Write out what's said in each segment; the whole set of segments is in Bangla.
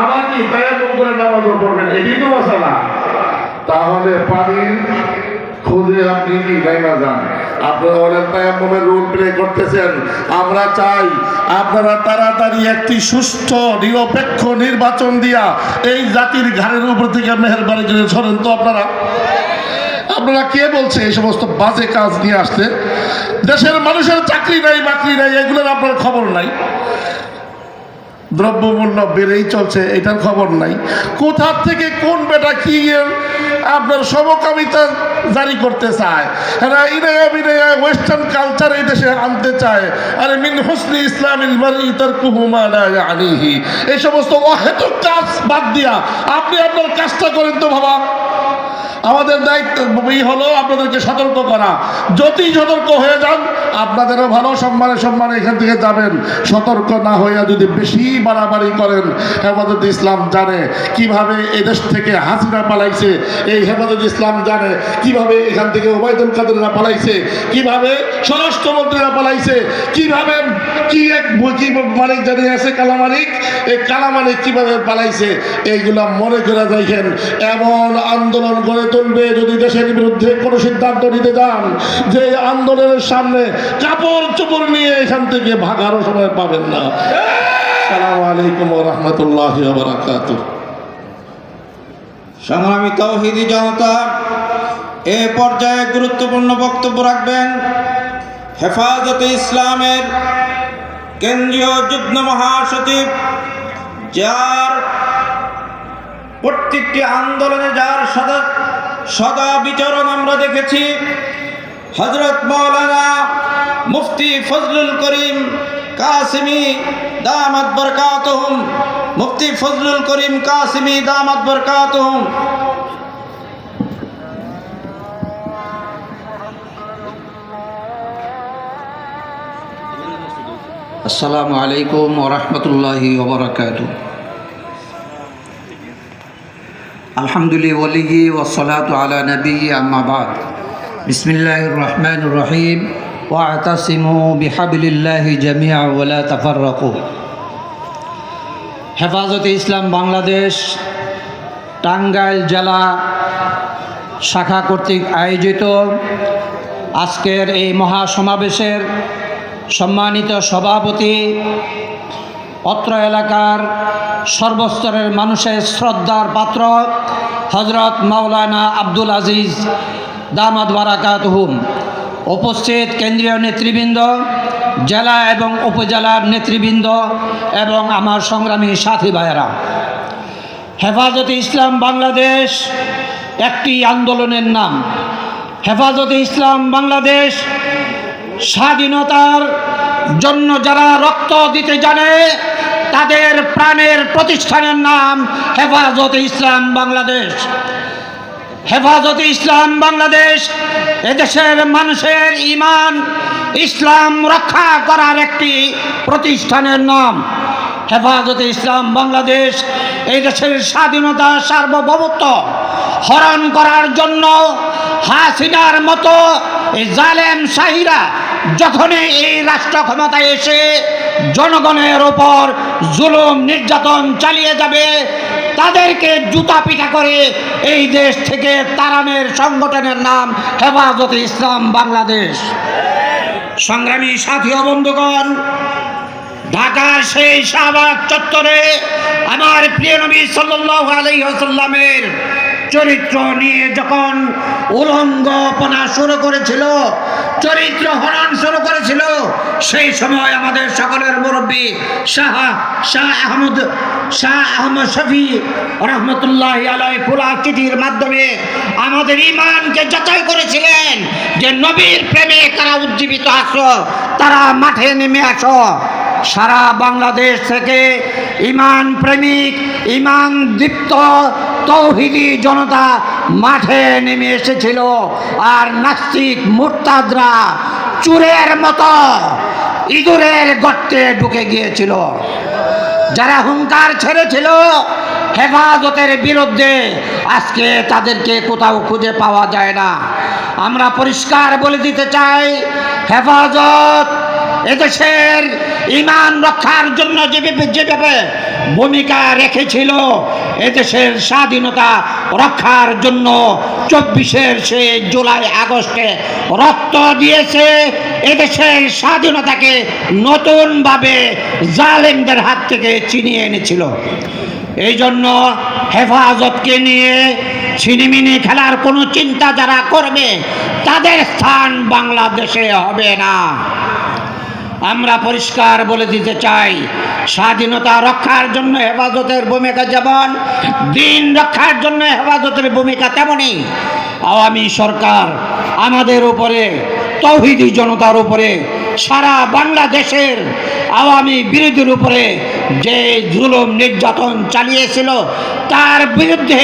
আবার কি? তায়াম্মুম করে নামাজও পড়বেন, এটাই তো মশালা। তাহলে পানির খুঁজে আপনি কি গাইমা যান? আপনারা বলেন তায়াম্মুমের রোল প্লে করতেছেন। আমরা চাই আপনারা তাড়াতাড়ি একটি সুষ্ঠ নিরপেক্ষ নির্বাচন দিয়া এই জাতির ঘাড়ের উপর থেকে মেহরবানি করে সরেন তো আপনারা আপনারা কে বলছে এই সমস্ত বাজে কাজ নিয়ে আসতে? দেশের মানুষের চাকরি নাই, বাকরি নাই, এগুলোর আপনার খবর নাই। দ্রব্যমূল্য বেড়েই চলছে, এটার খবর নাই। কোথা থেকে কোন বেটা কি আপনার সমকামিতা জারি করতে চায়? এরা ইনায়া বিনায়া ওয়েস্টার্ন কালচার এই দেশে আনতে চায়। আরে, মিন হুসনি লা ইয়ানিহি। এই সমস্ত অহেতুক কাজ বাদ দিয়া আপনি আপনার কাজটা করেন তো বাবা। আমাদের দায়িত্ব হলো আপনাদেরকে সতর্ক করা। যদি সতর্ক হয়ে যান, আপনাদেরও ভালো সম্মানে সম্মানে এখান থেকে যাবেন। সতর্ক না হইয়া যদি বেশি বাড়াবাড়ি করেন, হেফাজত ইসলাম জানে কীভাবে এদেশ থেকে হাসিনা পালাইছে। এই হেফাজত ইসলাম জানে কীভাবে এখান থেকে ওবায়দুল কাদেররা পালাইছে, কীভাবে স্বরাষ্ট্রমন্ত্রীরা পালাইছে, কীভাবে কি এক কি মালিক জানি আছে কালামালিক এই কালামালিক কীভাবে পালাইছে, এইগুলা মনে করে দেখেন। এমন আন্দোলন গড়ে তুলবে যদি দেশের বিরুদ্ধে কোনো সিদ্ধান্ত নিতে যান যে আন্দোলনের সামনে কাপড় চোপড় নিয়ে এখান থেকে ভাগারও সময় পাবেন না। সালাম আলাইকুম রহমতুল্লাহ সংগ্রামী তৌহিদি জনতা, এ পর্যায়ে গুরুত্বপূর্ণ বক্তব্য রাখবেন। হেফাজতে ইসলামের কেন্দ্রীয় যুগ্ম মহাসচিব, যার প্রত্যেকটি আন্দোলনে যার সদা সদা বিচরণ আমরা দেখেছি। হজরত মৌলানা মুফতি ফজলুল করিম কাসিমি দামাত বরকাতহুম। মুফতি ফজলুল করিম কাসিমি দামাত বরকাতহুম। আসসালামু আলাইকুম ওরহমতুল্লাহি ওবরাকাতু আলহামদুলিল্লাহি ওসলাত আলা নবী আম্মাবাদ বিসমিল্লাহ রহমান রহিম। ওয়াতাসিমু বিহাবিলিল্লাহি জামিয়া ওয়ালা তাফাররাকু। হেফাজতে ইসলাম বাংলাদেশ, টাঙ্গাইল জেলা শাখা কর্তৃক আয়োজিত আজকের এই মহাসমাবেশের সম্মানিত সভাপতি অত্র এলাকার সর্বস্তরের মানুষের শ্রদ্ধার পাত্র হজরত মাওলানা আব্দুল আজিজ দামাদ বারাকাত হুম উপস্থিত কেন্দ্রীয় নেতৃবৃন্দ, জেলা এবং উপজেলার নেতৃবৃন্দ এবং আমার সংগ্রামী সাথী ভাইয়েরা। হেফাজতে ইসলাম বাংলাদেশ একটি আন্দোলনের নাম। হেফাজতে ইসলাম বাংলাদেশ স্বাধীনতার জন্য যারা রক্ত দিতে জানে তাদের প্রাণের প্রতিষ্ঠানের নাম হেফাজতে ইসলাম বাংলাদেশ। হেফাজতে ইসলাম বাংলাদেশ এদেশের মানুষের ইমান, ইসলাম রক্ষা করার একটি প্রতিষ্ঠানের নাম। হেফাজতে ইসলাম বাংলাদেশ এই দেশের স্বাধীনতা, সার্বভৌমত্ব হরণ করার জন্য হাসিনার মতো জালেম শাহিরা যখনই এই রাষ্ট্র ক্ষমতায় এসে জনগণের ওপর জুলুম, নির্যাতন চালিয়ে যাবে, তাদেরকে জুতা পিঠা করে এই দেশ থেকে তারানের সংগঠনের নাম হেফাজতে ইসলাম বাংলাদেশ। সংগ্রামী সাথী বন্ধুগণ, ঢাকার সেই শাহবাগ চত্বরে আমার প্রিয় নবী সাল্লাল্লাহু আলাইহি ওয়াসাল্লামের চরিত্র নিয়ে যখন উলঙ্গপনা শুরু করেছিল, চরিত্র হরণ শুরু করেছিল, সেই সময় আমাদের সকলের মুরব্বী শাহ শাহ আহমদ শাহ আহমদ শফি রহমতুল্লাহ আলাই ফুলা চিঠির মাধ্যমে আমাদের ইমানকে যাচাই করেছিলেন যে নবীর প্রেমে কারা উজ্জীবিত আসো তারা মাঠে নেমে আসো সারা বাংলাদেশ থেকে ইমান প্রেমিক ইমান দীপ্ত তৌহিদি জনতা মাঠে নেমে এসেছিল। আর নাস্তিক মোরতাদরা চুরের মতো ইঁদুরের গর্তে ঢুকে গিয়েছিল। যারা হুঙ্কার ছেড়েছিল হেফাজতের বিরুদ্ধে, আজকে তাদেরকে কোথাও খুঁজে পাওয়া যায় না। আমরা পরিষ্কার বলে দিতে চাই, হেফাজত এদেশের ইমান রক্ষার জন্য যেভাবে ভূমিকা রেখেছিল, এদেশের স্বাধীনতা রক্ষার জন্য চব্বিশের সে জুলাই আগস্টে রক্ত দিয়েছে। এদেশের স্বাধীনতাকে নতুনভাবে জালেমদের হাত থেকে চিনিয়ে এনেছিল। এই জন্য হেফাজতকে নিয়ে ছিনিমিনি খেলার কোনো চিন্তা যারা করবে, তাদের স্থান বাংলাদেশে হবে না। আমরা পরিষ্কার বলে দিতে চাই, স্বাধীনতা রক্ষার জন্য হেফাজতের ভূমিকা যেমন, দিন রক্ষার জন্য হেফাজতের ভূমিকা তেমনই। আওয়ামী সরকার আমাদের উপরে, তৌহিদি জনতার উপরে, সারা বাংলাদেশের আওয়ামী বিরোধীর উপরে যে জুলুম নির্যাতন চালিয়েছিল, তার বিরুদ্ধে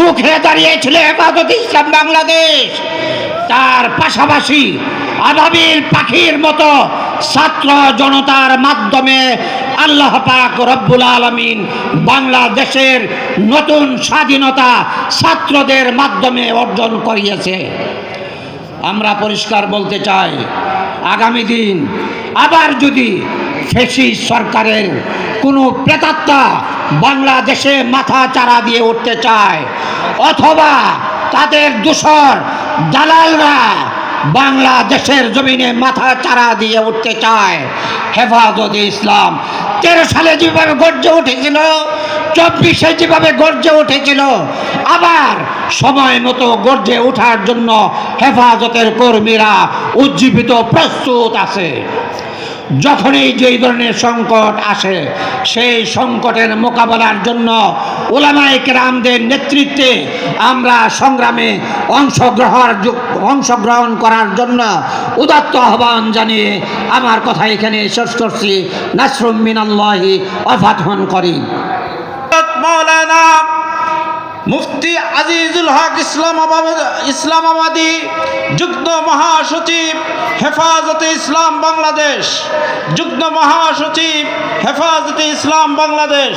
রুখে দাঁড়িয়েছিল হেফাজত ইসলাম বাংলাদেশ। তার পাশাপাশি আবাবিল পাখির মতো ছাত্র জনতার মাধ্যমে আল্লাহ পাক রব্বুল আলমিন বাংলাদেশের নতুন স্বাধীনতা ছাত্রদের মাধ্যমে অর্জন করিয়েছে। আমরা পরিষ্কার বলতে চাই, আগামী দিন আবার যদি ফেসি সরকারের কোনো প্রেতাত্মা বাংলাদেশে মাথা চারা দিয়ে উঠতে চায়, অথবা তাদের দূষর দালালরা বাংলাদেশের জমিনে মাথা চারা দিয়ে উঠতে চায়। হেফাজত ইসলাম, তেরো সালে যেভাবে গর্জে উঠেছিল, চব্বিশে যেভাবে গর্জে উঠেছিল, আবার সময় মতো গর্জে ওঠার জন্য হেফাজতের কর্মীরা উজ্জীবিত প্রস্তুত আছে। যখনই যেই ধরনের সংকট আসে, সেই সংকটের মোকাবেলার জন্য ওলামাই কেরামদের নেতৃত্বে আমরা সংগ্রামে অংশগ্রহণ অংশগ্রহণ করার জন্য উদাত্ত আহ্বান জানিয়ে আমার কথা এখানে শেষ করছি। নাসরুম মিনাল্লাহি অফাতহন করি মৌলানা মুফতি আজিজুল হক ইসলামাবাদ, ইসলামাবাদী যুগ্ম মহাসচিব হেফাজতে ইসলাম বাংলাদেশ। যুগ্ম মহাসচিব হেফাজতে ইসলাম বাংলাদেশ।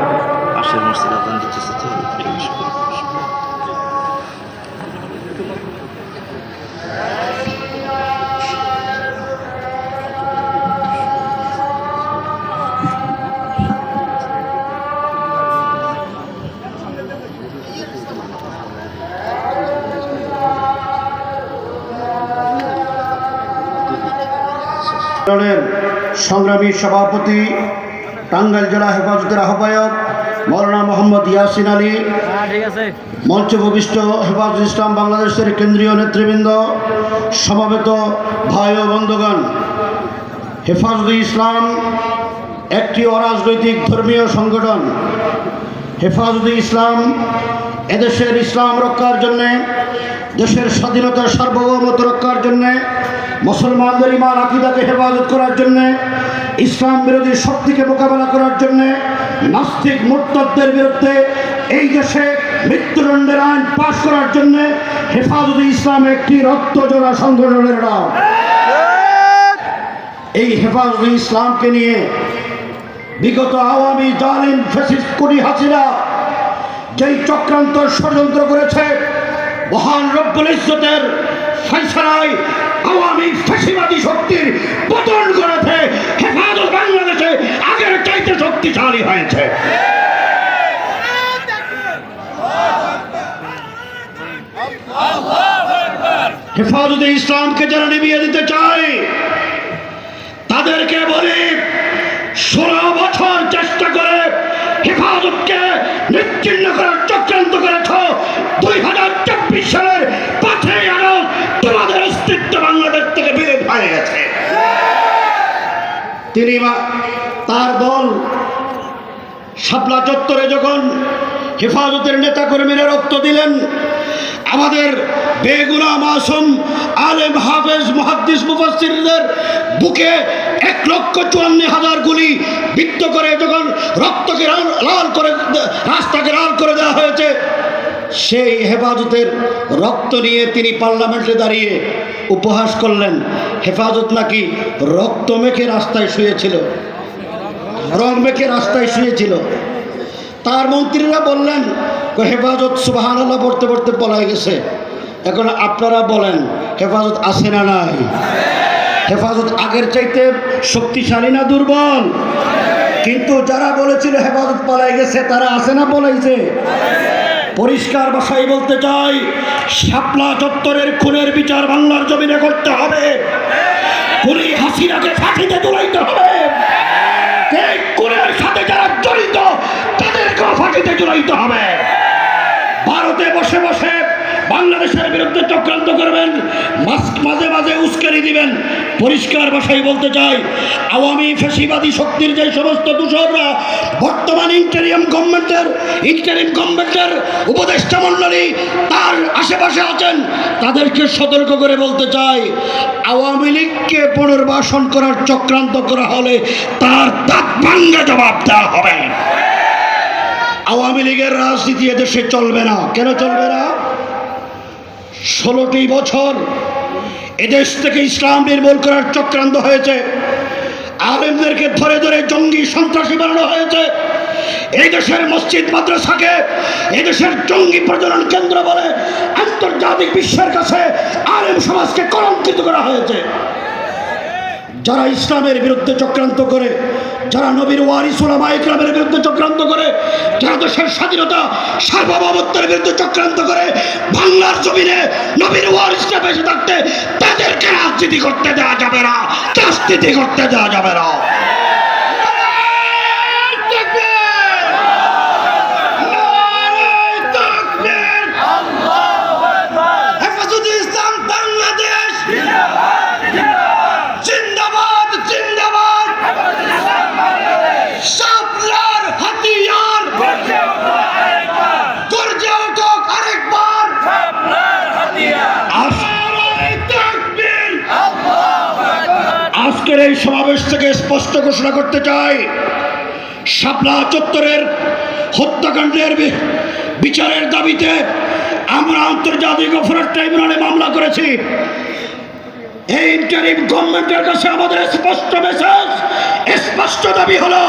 দলের সংগ্রামী সভাপতি টাঙ্গাইল জেলা হেফাজতের আহ্বায়ক মৌলানা মোহাম্মদ ইয়াসিন আলী মঞ্চে ভূমিষ্ঠ হেফাজত ইসলাম বাংলাদেশের কেন্দ্রীয় নেতৃবৃন্দ সমাবেত ভাই ও বন্ধুগণ হেফাজত ইসলাম একটি অরাজনৈতিক ধর্মীয় সংগঠন। হেফাজত ইসলাম এদেশের ইসলাম রক্ষার জন্যে দেশের স্বাধীনতার সার্বভৌমত্ব রক্ষার জন্যে মুসলমানদের ইমান আকিদাকে হেফাজত করার জন্যে, ইসলাম বিরোধী শক্তিকে মোকাবেলা করার জন্যে, নাস্তিক মুরতাদদের বিরুদ্ধে এই দেশে মৃত্যুদণ্ডের আইন পাশ করার জন্যে হেফাজত ইসলাম একটি রক্তজোড়া সংগঠনের নাম এই হেফাজত ইসলামকে নিয়ে বিগত আওয়ামী জালিম ফেসিস করি হাসিনা যেই চক্রান্ত ষড়যন্ত্র করেছে, মহান রব্বুল ইজ্জতের ফয়সালায় আওয়ামী ফ্যাসিবাদী শক্তির পতন করেছে হেফাজত বাংলাদেশে আগের চাইতে শক্তিশালী হয়েছে। হেফাজতে ইসলামকে যারা নিবিয়ে দিতে চায়, তাদেরকে বলি, ষোলো বছর চেষ্টা করে হেফাজতকে নিশ্চিন্ন করার চক্রান্ত করেছ। দুই হাজার চব্বিশ সালের পাঁচই আগস্ট হয়ে গেছে। তিনি তার দল শাপলা চত্বরে যখন হেফাজতের নেতাকর্মীরা রক্ত দিলেন, আমাদের বেগুনা মাসুম আলেম হাফেজ মুহাদ্দিস মুফাসসিরদের বুকে এক লক্ষ চুয়ান্ন হাজার গুলি বিদ্ধ করে যখন রক্তকে লাল করে রাস্তাকে লাল করে দেওয়া হয়েছে সেই হেফাজতের রক্ত নিয়ে তিনি পার্লামেন্টে দাঁড়িয়ে উপহাস করলেন। হেফাজত নাকি রক্ত মেখে রাস্তায় শুয়েছিল। রং মেখে রাস্তায় শুয়েছিল। তার মন্ত্রীরা বললেন হেফাজত সুবাহান আল্লাহ পড়তে পড়তে পলাই গেছে। এখন আপনারা বলেন, হেফাজত আছে না নাই? হেফাজত আগের চাইতে শক্তিশালী না দুর্বল? কিন্তু যারা বলেছিল হেফাজত পালাই গেছে, তারা আছে না পলাইছে? পরিষ্কার ভাষায় বলতে চাই, শাপলা চত্বরের খুনের বিচার বাংলার জমিনে করতে হবে। খুনি হাসিনাকে ফাঁসিতে তুলাইতে হবে। এই খুনের সাথে যারা জড়িত, তাদেরকেও ফাঁসিতে চড়াইতে হবে। ভারতে বসে বসে বাংলাদেশের বিরুদ্ধে চক্রান্ত করবেন মাঝে মাঝে উস্কানি দিবেন। পরিষ্কার ভাষায় বলতে চাই, আওয়ামী ফেসিবাদী শক্তির যে সমস্ত দূষররা বর্তমান ইন্টারিয়াম গভর্নমেন্টের ইন্টারিম গভর্নমেন্টের উপদেষ্টা মণ্ডলী, তার আশেপাশে আছেন, তাদেরকে সতর্ক করে বলতে চাই, আওয়ামী লীগকে পুনর্বাসন করার চক্রান্ত করা হলে তার দাঁত ভাঙ্গা জবাব দেওয়া হবে। আওয়ামী লীগের রাজনীতি এদেশে চলবে না। কেন চলবে না? ষোলোটি বছর এদেশ থেকে ইসলাম নির্মূল করার চক্রান্ত হয়েছে। আলেমদেরকে ধরে ধরে জঙ্গি সন্ত্রাসী বানানো হয়েছে। এই দেশের মসজিদ, মাদ্রাসাকে এই দেশের জঙ্গি প্রজনন কেন্দ্র বলে আন্তর্জাতিক বিশ্বের কাছে আলেম সমাজকে কলঙ্কিত করা হয়েছে। যারা ইসলামের বিরুদ্ধে চক্রান্ত করে, যারা নবীর ওয়ারিস ওলামা ইকরামের বিরুদ্ধে চক্রান্ত করে, যারা দেশের স্বাধীনতা, সার্বভৌমত্বের বিরুদ্ধে চক্রান্ত করে, বাংলার জমিনে নবীর ওয়ারিসটা বেঁচে থাকতে তাদেরকে রাজনীতি করতে দেওয়া যাবে না, রাজনীতি করতে দেওয়া যাবে না। এই সমাবেশ থেকে স্পষ্ট ঘোষণা করতে চাই। শাপলা চত্বরের হত্যাকাণ্ডের বিচারের দাবিতে আমরা আন্তর্জাতিক অপরাধ ট্রাইব্যুনালে মামলা করেছি। এই ইন্টারিম গভর্নমেন্টের কাছে আমাদের স্পষ্ট মেসেজ স্পষ্ট দাবি হলো,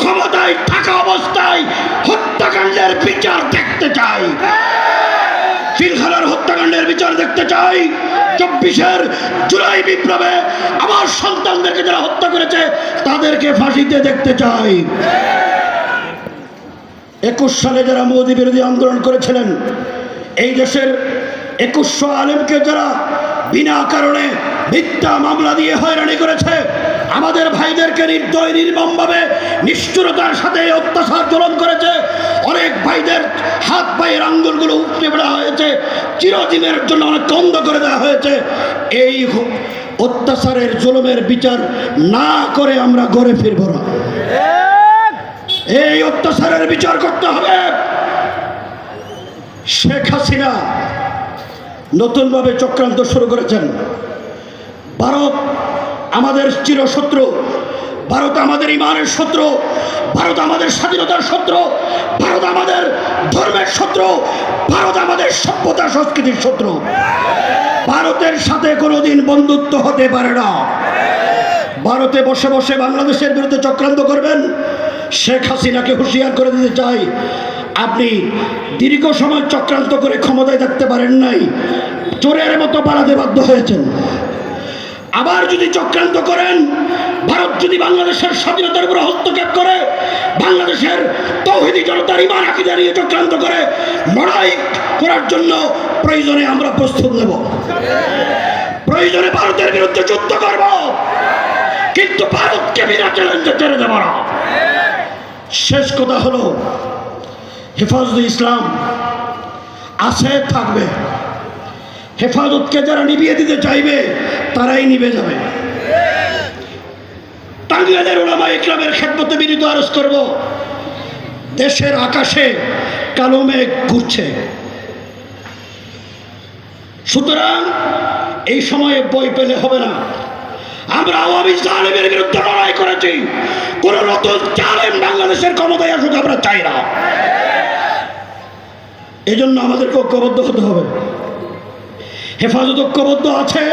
ক্ষমতায় থাকা অবস্থায় হত্যাকাণ্ডের বিচার দেখতে চাই। ফিলখানার হত্যাকাণ্ডের বিচার দেখতে চাই। চব্বিশের জুলাই বিপ্লবে আমার সন্তানদেরকে যারা হত্যা করেছে, তাদেরকে ফাঁসিতে দেখতে চাই। একুশ সালে যারা মোদী বিরোধী আন্দোলন করেছিলেন, এই দেশের একুশশো আলেমকে যারা বিনা কারণে মিথ্যা মামলা দিয়ে হয়রানি করেছে। আমাদের ভাইদেরকে নির্দয়, নির্মমভাবে নিষ্ঠুরতার সাথে অত্যাচার জলন করেছে। অনেক ভাইদের হাত পায়ের আঙ্গুলগুলো উপড়ে ফেলা হয়েছে। চিরদিনের জন্য অনেক বন্ধ করে দেওয়া হয়েছে। এই অত্যাচারের জলমের বিচার না করে আমরা ঘরে ফিরব না। এই অত্যাচারের বিচার করতে হবে। শেখ হাসিনা নতুনভাবে চক্রান্ত শুরু করেছেন। ভারত আমাদের চিরশত্রু ভারত আমাদের ইমানের শত্রু, ভারত আমাদের স্বাধীনতার শত্রু, ভারত আমাদের ধর্মের শত্রু, ভারত আমাদের সভ্যতা সংস্কৃতির শত্রু। ভারতের সাথে কোনোদিন বন্ধুত্ব হতে পারে না। ভারতে বসে বসে বাংলাদেশের বিরুদ্ধে চক্রান্ত করবেন। শেখ হাসিনাকে হুঁশিয়ার করে দিতে চাই। আপনি দীর্ঘ সময় চক্রান্ত করে ক্ষমতায় থাকতে পারেন নাই। চোরের মতো পালাতে বাধ্য হয়েছেন। আবার যদি চক্রান্ত করেন, ভারত যদি বাংলাদেশের স্বাধীনতার উপরে হস্তক্ষেপ করে, বাংলাদেশের তৌহিদি জনতার ইমান আকিদা নিয়ে চক্রান্ত করে, লড়াই করার জন্য প্রয়োজনে আমরা প্রস্তুত নেব। প্রয়োজনে ভারতের বিরুদ্ধে যুদ্ধ করব। কিন্তু ভারতকে বিনা চ্যালেঞ্জে ছেড়ে দেব না। শেষ কথা হলো হেফাজত ইসলাম আছে, থাকবে। হেফাজতকে যারা নিভিয়ে দিতে চাইবে, তারাই নিবে যাবে। টাঙ্গাইলের ওলামা ইসলামের খেদমতে বিনীত আরজ করব, দেশের আকাশে কালো মেঘ ঘুরছে। সুতরাং এই সময়ে বই পেলে হবে না। আমরা আওয়ামী জালেমের বিরুদ্ধে লড়াই করেছি। কোন নতুন জালেম বাংলাদেশের ক্ষমতায় আসুক, আমরা চাই না। এজন্য আমাদেরকে ঐক্যবদ্ধ হতে হবে। হেফাজত ঐক্যবদ্ধ আছে,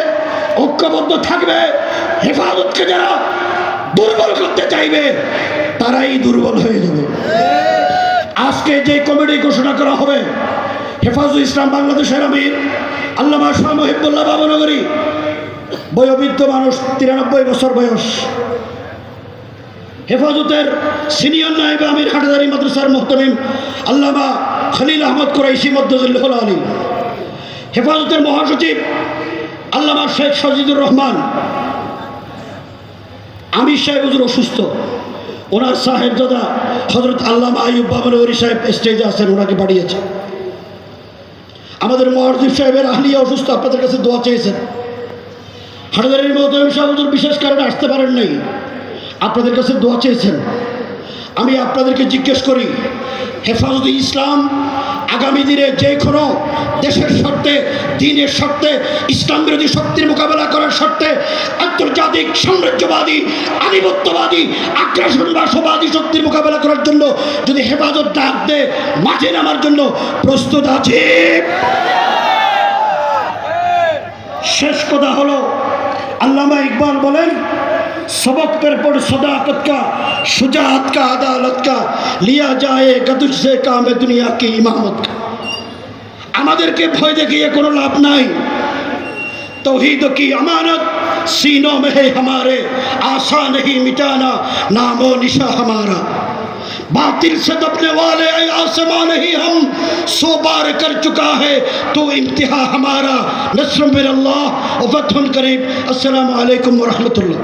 ঐক্যবদ্ধ থাকবে। হেফাজতকে যারা দুর্বল করতে চাইবে, তারাই দুর্বল হয়ে যাবে। আজকে যে কমিটি ঘোষণা করা হবে হেফাজুল ইসলাম বাংলাদেশের আমির আল্লামা শাহ মহিবুল্লাহ বাবনগরী, বয়োবৃদ্ধ মানুষ, তিরানব্বই বছর বয়স। হেফাজতের সিনিয়র নায়েব আমির হাটাদারি মাদ্রাসার মোহতমিম আল্লামা খলিল আহমদ কুরাইশি মদ্দুল্লাহ আলী হেফাজতের মহাসচিব আল্লামা শেখ সজিদুর রহমান। আমির সাহেব হুজুর অসুস্থ। ওনার সাহেব দাদা হজরত আল্লামা আইয়ুব বাবনগরী সাহেব স্টেজে আছেন, ওনাকে পাঠিয়েছে। আমাদের মহাজিব সাহেবের আহলিয়া অসুস্থ, আপনাদের কাছে দোয়া চেয়েছেন। হাটাদারির মহতমিম সাহেব বিশেষ কারণে আসতে পারেন নাই। আপনাদের কাছে দোয়া চেয়েছেন। আমি আপনাদেরকে জিজ্ঞেস করি, হেফাজত ইসলাম আগামী দিনে যে কোনো দেশের স্বার্থে দিনের স্বার্থে ইসলাম বিরোধী শক্তির মোকাবেলা করার স্বার্থে আন্তর্জাতিক সাম্রাজ্যবাদী, আধিপত্যবাদী, আগ্রাসনবাসবাদী শক্তির মোকাবেলা করার জন্য যদি হেফাজত ডাক দেয়, মাঠে নামার জন্য প্রস্তুত আছে। শেষ কথা হলো, আল্লামা ইকবাল বলেন सबक पर पड़ सदाकत का शुजात का अदालत का लिया जाए कदुर से काम है दुनिया की इमामत का আমাদেরকে ভয় দেখিয়ে কোনো লাভ নাই तौहीद की अमानत सीनों में है हमारे आशा नहीं मिटाना नामो निशा हमारा बातिल से दबने वाले ऐ आसमां नहीं हम सो बार कर चुका है तो इम्तिहा हमारा नस्र मिर अल्लाह वफतुन करीब अस्सलाम वालेकुम वरहमतुल्लाह